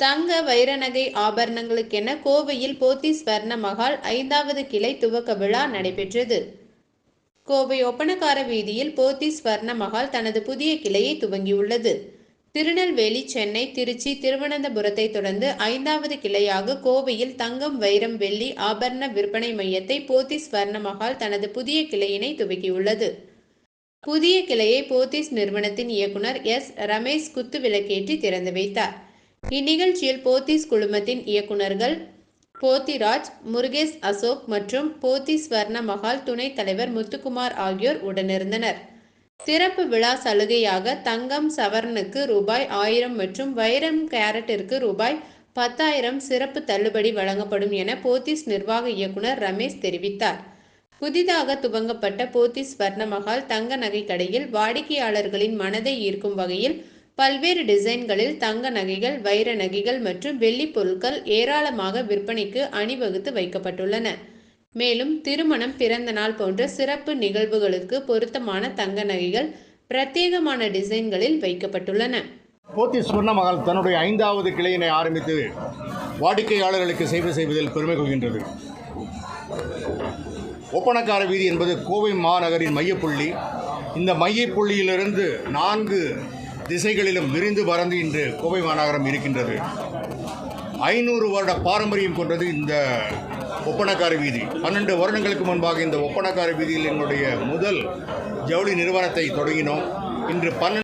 தங்க வைர நகை ஆபரணங்களுக்கென கோவையில் போத்தி ஸ்வர்ண மகால் ஐந்தாவது கிளை துவக்க விழா நடைபெற்றது. கோவை ஒப்பனக்கார வீதியில் போத்தி ஸ்வர்ண மகால் தனது புதிய கிளையை துவங்கியுள்ளது. திருநெல்வேலி சென்னை திருச்சி திருவனந்தபுரத்தை தொடர்ந்து ஐந்தாவது கிளையாக கோவையில் தங்கம் வைரம் வெள்ளி ஆபரண விற்பனை மையத்தை போத்தி ஸ்வர்ண மகால் தனது புதிய கிளையினை துவக்கியுள்ளது. புதிய கிளையை போத்திஸ் நிறுவனத்தின் இயக்குனர் எஸ். ரமேஷ் குத்துவிளக்கேற்றி திறந்து வைத்தார். இந்நிகழ்ச்சியில் போத்தீஸ் குழுமத்தின் இயக்குநர்கள் போத்திராஜ் முருகேஷ் அசோக் மற்றும் போத்தி ஸ்வர்ண மகால் துணைத் தலைவர் முத்துக்குமார் ஆகியோர் உடனிருந்தனர். திறப்பு விழா சலுகையாக தங்கம் சவரனுக்கு ரூபாய் ஆயிரம் மற்றும் வைரம் கேரட்டிற்கு ரூபாய் பத்தாயிரம் சிறப்பு தள்ளுபடி வழங்கப்படும் என போத்தீஸ் நிர்வாக இயக்குனர் ரமேஷ் தெரிவித்தார். புதிதாக துவங்கப்பட்ட போத்திஸ் வர்ணமகால் தங்க நகை கடையில் வாடிக்கையாளர்களின் மனதை ஈர்க்கும் வகையில் பல்வேறு டிசைன்களில் தங்க நகைகள் வைர நகைகள் மற்றும் வெள்ளி பொருட்கள் ஏராளமாக விற்பனைக்கு அணிவகுத்து வைக்கப்பட்டுள்ளன. மேலும் திருமணம் பிறந்த நாள் போன்ற சிறப்பு நிகழ்வுகளுக்கு பொருத்தமான தங்க நகைகள் பிரத்யேகமான டிசைன்களில் வைக்கப்பட்டுள்ளன. போத்தி சுவர்ணமகால் தன்னுடைய ஐந்தாவது கிளையினை ஆரம்பித்து வாடிக்கையாளர்களுக்கு சேவை செய்வதில் பெருமை கொள்கின்றது. ஒப்பனக்கார வீதி என்பது கோவை மாநகரின் மையப்புள்ளி. இந்த மையப்புள்ளியிலிருந்து நான்கு திசைகளிலும் விரிந்து பறந்து இன்று கோவை மாநகரம் இருக்கின்றது. ஐநூறு வருட பாரம்பரியம் கொண்டது இந்த ஒப்பனக்கார வீதி. பன்னெண்டு வருடங்களுக்கு முன்பாக இந்த ஒப்பனக்கார வீதியில் எங்களுடைய முதல் ஜவுளி நிறுவனத்தை தொடங்கினோம். இன்று பன்னெண்டு